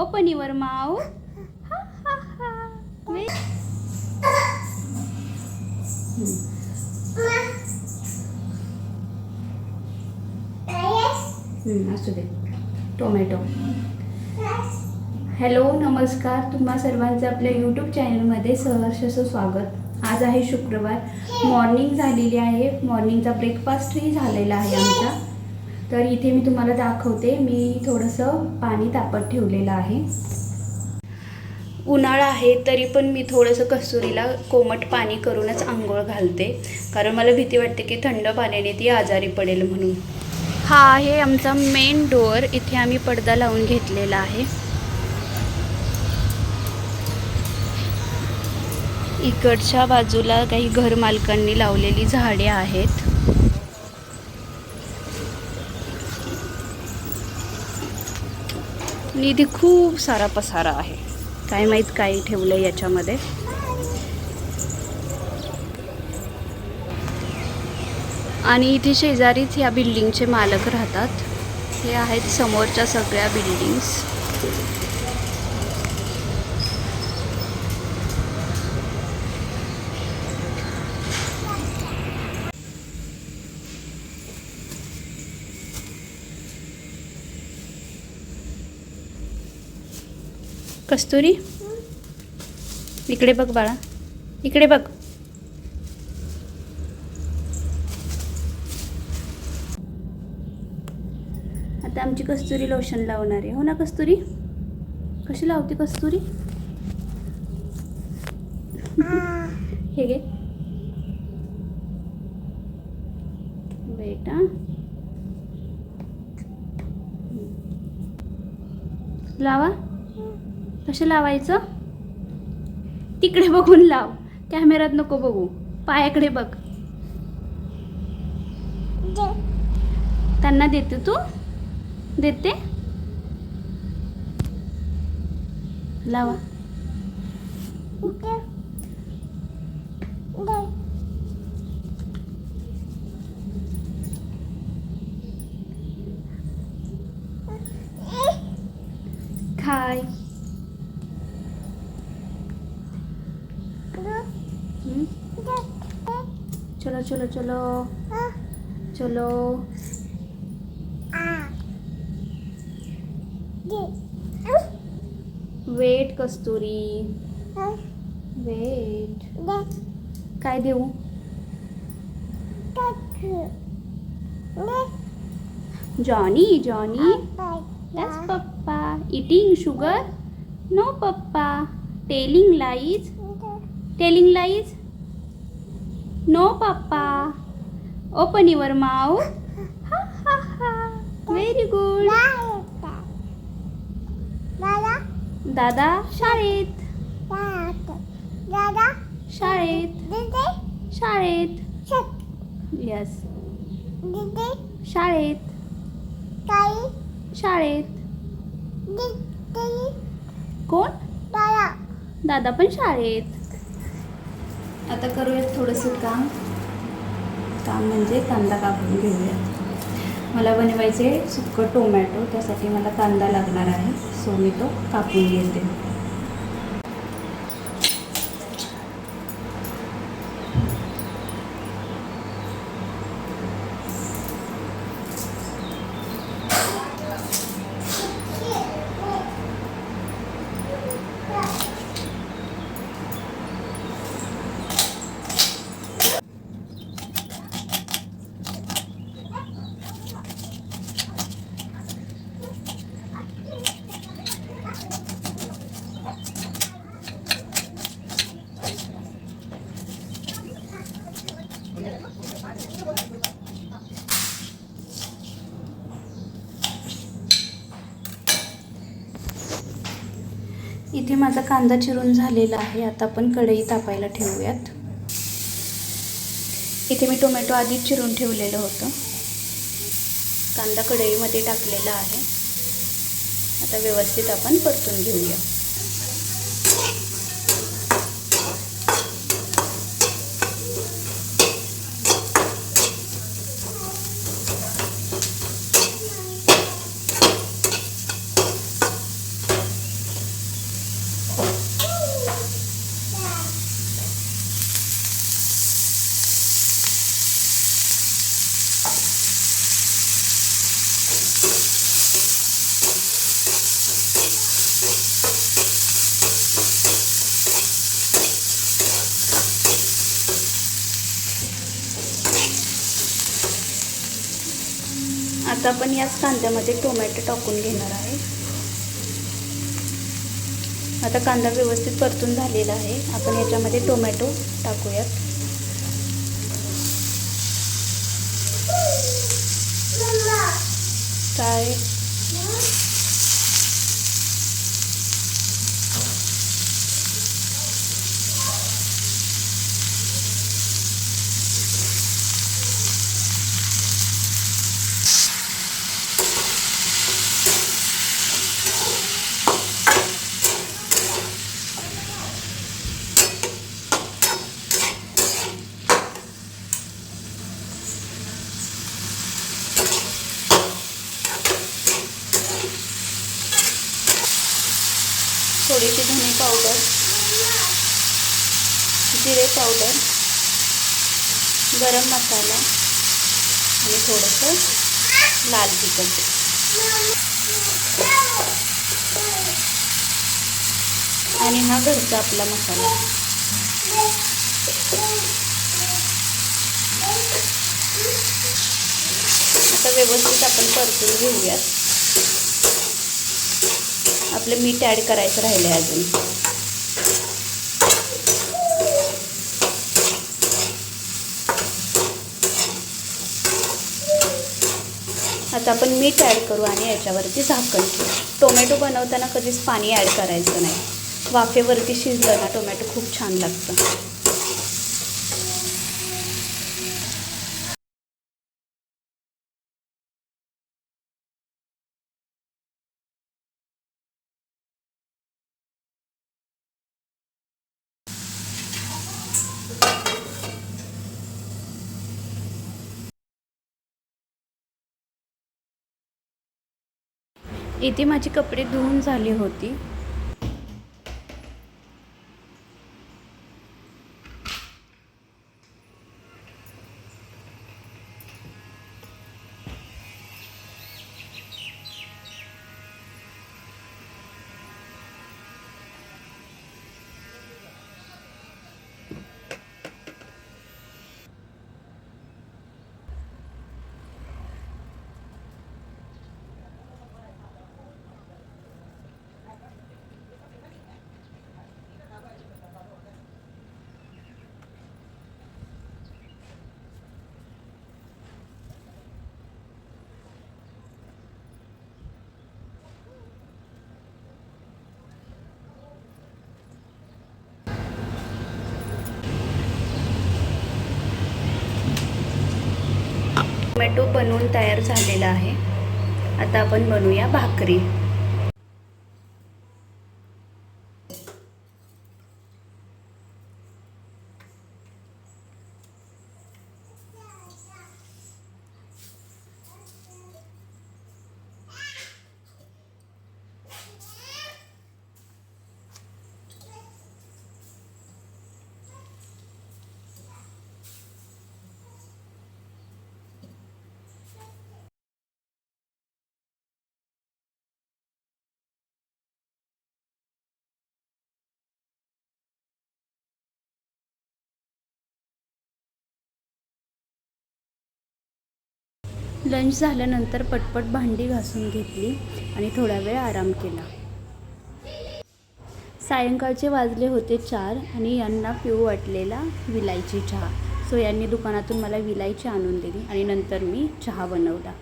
Open your माऊ असू दे. Tomato hello नमस्कार. तुम्हा सर्वांचं आपल्या यूट्यूब चॅनलमध्ये सहर्ष स्वागत. आज आहे शुक्रवार. मॉर्निंग झालेली आहे. मॉर्निंगचा ब्रेकफास्टही झालेला आहे आमचा. तर इथे मी तुम्हाला दाखवते. मी थोडंसं पाणी तापत ठेवलेलं आहे. उन्हाळा आहे तरी पण मी थोडंसं कस्तुरीला कोमट पाणी करूनच आंघोळ घालते. कारण मला भीती वाटते की थंड पाण्याने ती आजारी पडेल म्हणून. हा आहे आमचा मेन डोअर इथे आम्ही पडदा लावून घेतलेला आहे. इकडच्या बाजूला काही घरमालकांनी लावलेली झाडे आहेत. आणि इथे खूप सारा पसारा आहे. काय माहीत काय ठेवलं आहे याच्यामध्ये? आणि इथे शेजारीच या बिल्डिंगचे मालक राहतात. हे आहेत समोरच्या सगळ्या बिल्डिंग्स कस्तुरी? इकडे बघ बाळा. इकडे बघ. आता आमची कस्तुरी लोशन लावणार आहे. हो ना कस्तुरी? कशी लावते कस्तुरी? हे घे. बेटा. लावा. कसं लावायचं? तिकडे बघून लाव. कॅमेऱ्यात नको बघू. पायाकडे बघ. त्यांना देते तू? देते? लावा. खाय. चलो चलो चलो। चलो। वेट कस्तूरी। वेट। काय देऊ? Johnny Johnny. Yes papa eating sugar no papa telling lies telling lies no papa open your ha ha ha very good दादा शाळेत शाळेत शाळेत यस शाळेत शाळेत कोण दादा पण शाळेत आता करूयात थोडंसं काम. काम म्हणजे कांदा कापून घेऊया. मला बनवायचे सुक्क टोमॅटो त्यासाठी मला कांदा लागणार आहे. सो मी तो कापून घेते इथे माझा कांदा चिरून झालेला आहे. आता आपण कढई तापायला ठेवूयात. इथे मी टोमॅटो आधीच चिरून ठेवलेलं होतं. कांदा कढईमध्ये टाकलेला आहे. आता व्यवस्थित आपण परतून घेऊया. आता आपण याच कांद्यामध्ये टोमॅटो टाकून घेणार आहे. आता कांदा व्यवस्थित परतून झालेला आहे. आपण याच्यामध्ये टोमॅटो टाकूयात. गरम मसाला आणि थोडंसं लाल तिखट. आणि हा घरचा आपला मसाला. आता व्यवस्थित आपण परतून घेऊयात. आपलं मीठ ॲड करायचं राहिलं आहे अजून. आता आपण मीठ ॲड करू आणि याच्यावरती झाकण ठेवू. टोमॅटो बनवताना कधीच पाणी ॲड करायचं नाही. वाफेवरती शिजलं ना टोमॅटो खूप छान लागतं. इथे माझी कपडे धुवून झाली होती. टोमॅटो बनवून तयार झालेला आहे. आता आपण बनवूया भाकरी. लंच झाल्यानंतर पटपट भांडी घासून घेतली आणि थोडा वेळ आराम केला. सायंकाळचे वाजले होते चार आणि यांना पिऊ वाटलेला विलायची चहा. सो यांनी दुकानातून मला विलायची आणून दिली आणि नंतर मी चहा बनवला.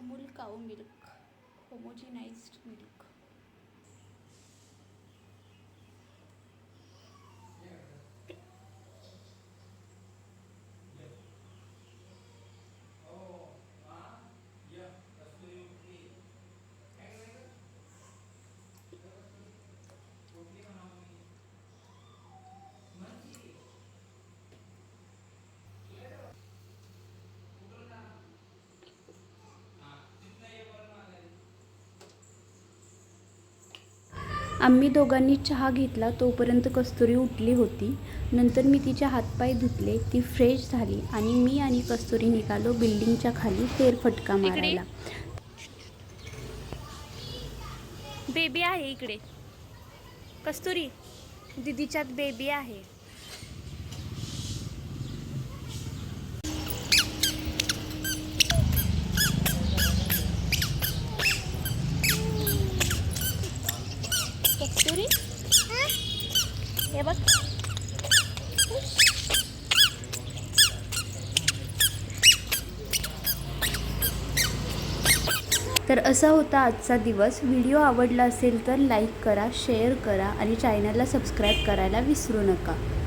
Amul cow milk? Homogenised milk आम्ही दोघांनी चहा घेतला तोपर्यंत कस्तुरी उठली होती. नंतर मी तिचे हातपाय धुतले ती फ्रेश झाली आणि मी आणि कस्तुरी निघालो बिल्डिंगच्या खाली फेरफटका मारायला. बेबी आहे इकडे. कस्तुरी दिदीच्यात बेबी आहे. कस्तुरी हे बघ. तर असा होता आजचा दिवस. व्हिडिओ आवडला असेल तर लाईक करा शेअर करा आणि चॅनलला सबस्क्राईब करायला विसरू नका.